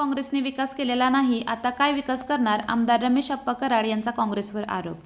काँग्रेसने विकास केलेला नाही आता काय विकास करणार? आमदार रमेश अप्पा कराड यांचा काँग्रेसवर आरोप.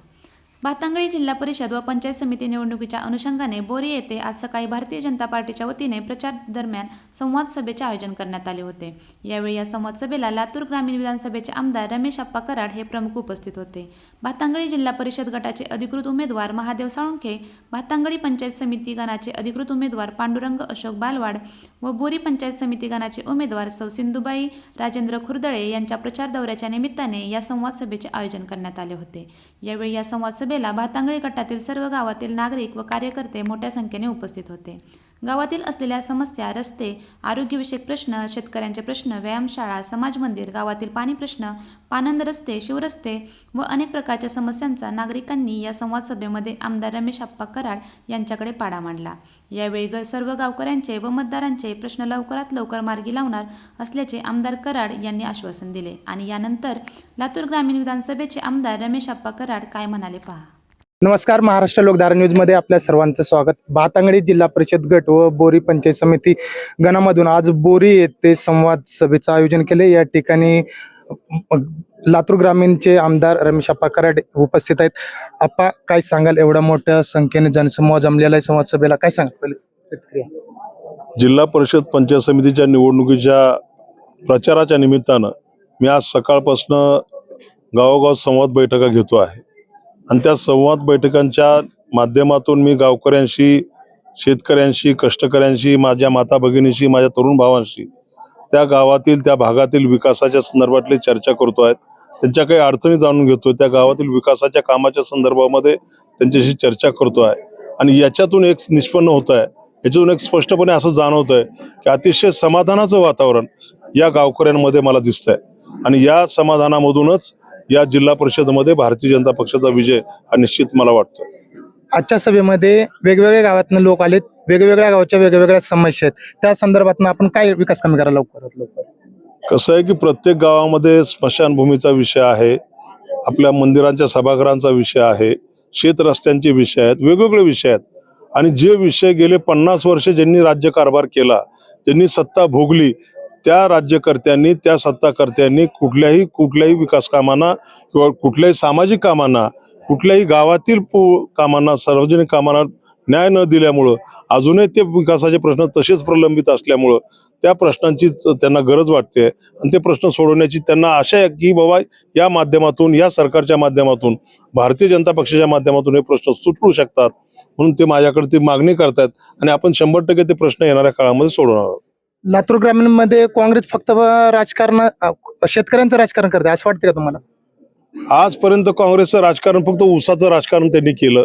भातांगळी जिल्हा परिषद व पंचायत समिती निवडणुकीच्या अनुषंगाने बोरी येथे आज सकाळी भारतीय जनता पार्टीच्या वतीने प्रचार दरम्यान संवाद सभेचे आयोजन करण्यात आले होते. यावेळी या संवाद सभेला लातूर ग्रामीण विधानसभेचे आमदार रमेश अप्पा कराड हे प्रमुख उपस्थित होते. भातांगळी जिल्हा परिषद गटाचे अधिकृत उमेदवार महादेव साळुंखे भातांगळी पंचायत समिती गणाचे अधिकृत उमेदवार पांडुरंग अशोक बालवाड व बोरी पंचायत समिती गणाचे उमेदवार सौ सिंधुबाई राजेंद्र खुर्दळे यांच्या प्रचार दौऱ्याच्या निमित्ताने या संवाद सभेचे आयोजन करण्यात आले होते. यावेळी या संवाद सभेला भातांगळी गटातील सर्व गावातील नागरिक व कार्यकर्ते मोठ्या संख्येने उपस्थित होते. गावातील असलेल्या समस्या रस्ते आरोग्यविषयक प्रश्न शेतकऱ्यांचे प्रश्न व्यायामशाळा समाज मंदिर गावातील पाणी प्रश्न पानंद रस्ते शिवरस्ते व अनेक प्रकारच्या समस्यांचा नागरिकांनी या संवाद सभेमध्ये आमदार रमेश आप्पा कराड यांच्याकडे पाडा मांडला. यावेळी ग सर्व गावकऱ्यांचे व मतदारांचे प्रश्न लवकरात लवकर मार्गी लावणार असल्याचे आमदार कराड यांनी आश्वासन दिले. आणि यानंतर लातूर ग्रामीण विधानसभेचे आमदार रमेश अप्पा कराड काय म्हणाले पहा. नमस्कार महाराष्ट्र लोकधारा न्यूजमध्ये आपल्या सर्वांचं स्वागत. भातांगडी जिल्हा परिषद गट व बोरी पंचायत समिती गणामधून आज बोरी येथे संवाद सभेचं आयोजन केले. या ठिकाणी लातूर ग्रामीणचे आमदार रमेश अप्पा कराड उपस्थित आहेत. अप्पा काय सांगाल? एवढ्या मोठ्या संख्येने जनसमूह जमलेला आहे संवाद सभेला. काय सांगाल? प्रतिक्रिया. जिल्हा परिषद पंचायत समितीच्या निवडणुकीच्या प्रचाराच्या निमित्तानं मी आज सकाळपासून गावोगाव संवाद बैठका घेतो आहे. आणि त्या संवाद बैठकांच्या माध्यमातून मी गावकऱ्यांशी शेतकऱ्यांशी कष्टकऱ्यांशी माझ्या माता भगिनीशी माझ्या तरुण भावांशी त्या गावातील त्या भागातील विकासाच्या संदर्भातली चर्चा करतो आहेत त्यांच्या काही अडचणी जाणून घेतो त्या गावातील विकासाच्या कामाच्या संदर्भामध्ये त्यांच्याशी चर्चा करतो आहे. आणि याच्यातून एक निष्पन्न होत आहे. याच्यातून एक स्पष्टपणे असं जाणवत आहे की अतिशय समाधानाचं वातावरण या गावकऱ्यांमध्ये मला दिसत आहे आणि या समाधानामधूनच या जिल्हा परिषदमध्ये भारतीय जनता पक्षाचा विजय हा निश्चित मला वाटतो. आजच्या सभेमध्ये वेगवेगळ्या गावातनं लोक आलेत वेगवेगळ्या गावच्या वेगवेगळ्या समस्या आहेत. त्या संदर्भात आपण काय विकास कमी करा लवकरात लवकर? कसं आहे की प्रत्येक गावामध्ये स्मशानभूमीचा विषय आहे आपल्या मंदिरांच्या सभागृहांचा विषय आहे शेत रस्त्यांचे विषय आहेत वेगवेगळे विषय आहेत. आणि जे विषय गेले पन्नास वर्ष ज्यांनी राज्यकारभार केला ज्यांनी सत्ता भोगली त्या राज्यकर्त्यांनी त्या सत्ताकर्त्यांनी कुठल्याही कुठल्याही विकास कामांना किंवा कुठल्याही सामाजिक कामांना कुठल्याही गावातील कामांना सार्वजनिक कामांना न्याय न दिल्यामुळं अजूनही ते विकासाचे प्रश्न तसेच प्रलंबित असल्यामुळं त्या प्रश्नांची त्यांना गरज वाटते. आणि ते प्रश्न सोडवण्याची त्यांना आशा आहे की बाबा या माध्यमातून या सरकारच्या माध्यमातून भारतीय जनता पक्षाच्या माध्यमातून हे प्रश्न सुटू शकतात. म्हणून ते माझ्याकडे ती मागणी करतात आणि आपण शंभर टक्के ते प्रश्न येणाऱ्या काळामध्ये सोडवणार आहोत. लातूर ग्रामीणमध्ये काँग्रेस फक्त राजकारण शेतकऱ्यांचं राजकारण करते असं वाटतं का तुम्हाला? आजपर्यंत काँग्रेसचं राजकारण फक्त उसाचं राजकारण त्यांनी केलं.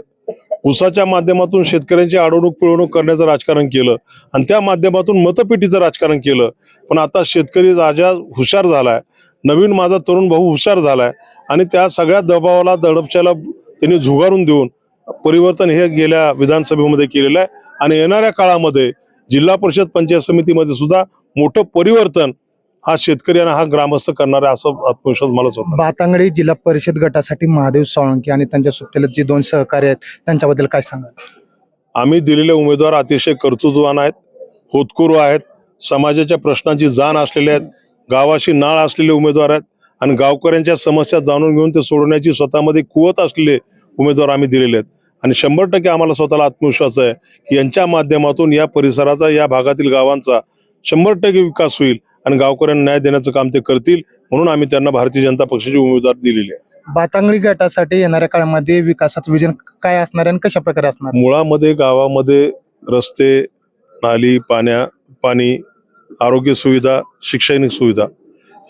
उसाच्या माध्यमातून शेतकऱ्यांची अडवणूक पिळवणूक करण्याचं राजकारण केलं. आणि त्या माध्यमातून मतपेटीचं राजकारण केलं. पण आता शेतकरी राजा हुशार झालाय. नवीन माझा तरुण भाऊ हुशार झालाय. आणि त्या सगळ्या दबावाला दडपच्याला त्यांनी झुगारून देऊन परिवर्तन हे गेल्या विधानसभेमध्ये केलेलं आहे. आणि येणाऱ्या काळामध्ये जिल्हा परिषद पंचायत समितीमध्ये सुद्धा मोठं परिवर्तन हा शेतकरी आणि हा ग्रामस्थ करणार आहे असं आत्मविश्वास मला स्वतः भातांगडी जिल्हा परिषद गटासाठी महादेव साळुंके आणि त्यांच्या सोबतीला जे दोन सहकारी आहेत त्यांच्याबद्दल काय सांगाल? आम्ही दिलेले उमेदवार अतिशय कर्तृत्ववान आहेत होतकरू आहेत समाजाच्या प्रश्नांची जाण असलेले आहेत गावाशी नाळ असलेले उमेदवार आहेत आणि गावकऱ्यांच्या समस्या जाणून घेऊन ते सोडवण्याची स्वतःमध्ये कुवत असलेले उमेदवार आम्ही दिलेले आहेत. आणि शंभर टक्के आम्हाला स्वतःला आत्मविश्वास आहे की यांच्या माध्यमातून या परिसराचा या भागातील गावांचा शंभर टक्के विकास होईल आणि गावकऱ्यांना न्याय देण्याचं काम ते करतील म्हणून आम्ही त्यांना भारतीय जनता पक्षाची उमेदवार दिलेली आहे. भातांगडी गटासाठी येणाऱ्या काळामध्ये विकासाचं विजन काय असणार आणि कशा प्रकारे असणार? मुळामध्ये गावामध्ये रस्ते नाली पाण्या पाणी आरोग्य सुविधा शैक्षणिक सुविधा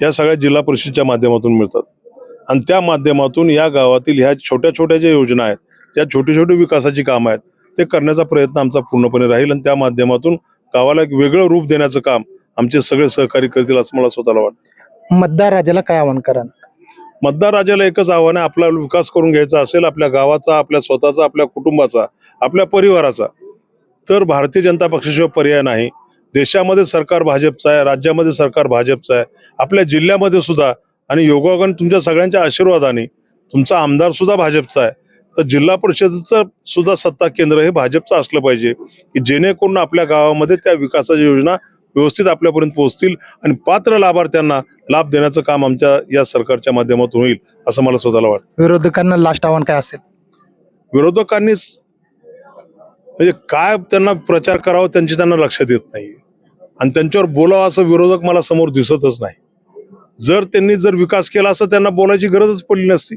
या सगळ्या जिल्हा परिषदच्या माध्यमातून मिळतात. आणि त्या माध्यमातून या गावातील ह्या छोट्या छोट्या ज्या योजना आहेत या छोटी छोटी विकासाची कामं आहेत. ते करण्याचा प्रयत्न आमचा पूर्णपणे राहील आणि त्या माध्यमातून गावाला एक वेगळं रूप देण्याचं काम आमचे सगळे सहकारी करतील असं मला स्वतःला वाटतं. मतदार राजाला काय आव्हान करा मतदार राजाला एकच आव्हान आहे आपला विकास करून घ्यायचा असेल आपल्या गावाचा आपल्या स्वतःचा आपल्या कुटुंबाचा आपल्या परिवाराचा. तर भारतीय जनता पक्षाशिवाय पर्याय नाही. देशामध्ये सरकार भाजपचं आहे राज्यामध्ये सरकार भाजपचं आहे आपल्या जिल्ह्यामध्ये सुद्धा. आणि योगायोगाने तुमच्या सगळ्यांच्या आशीर्वादाने तुमचा आमदार सुद्धा भाजपचा आहे. तर जिल्हा परिषदेचं सुद्धा सत्ता केंद्र हे भाजपचं असलं पाहिजे की जेणेकरून आपल्या गावामध्ये त्या विकासाच्या योजना व्यवस्थित आपल्यापर्यंत पोहोचतील आणि पात्र लाभार्थ्यांना लाभ देण्याचं काम आमच्या या सरकारच्या माध्यमातून होईल असं मला स्वतःला वाटतं. विरोधकांना लास्ट आव्हान काय असेल? विरोधकांनीच म्हणजे काय त्यांना प्रचार करावा त्यांची त्यांना लक्षात येत नाही. आणि त्यांच्यावर बोलावं असं विरोधक मला समोर दिसतच नाही. जर त्यांनी जर विकास केला असता त्यांना बोलायची गरजच पडली नसती.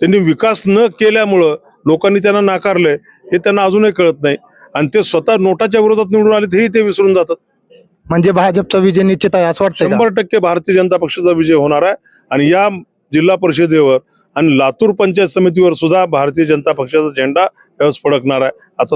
त्यांनी विकास न केल्यामुळं लोकांनी त्यांना नाकारलंय हे त्यांना अजूनही कळत नाही. आणि ते स्वतः नोटाच्या विरोधात निवडून आले तेही ते विसरून जातात. म्हणजे भाजपचा विजय निश्चित आहे असं वाटतंय का? शंभर टक्के भारतीय जनता पक्षाचा विजय होणार आहे. आणि या जिल्हा परिषदेवर आणि लातूर पंचायत समितीवर सुद्धा भारतीय जनता पक्षाचा झेंडा यावेळेस फडकणार आहे असा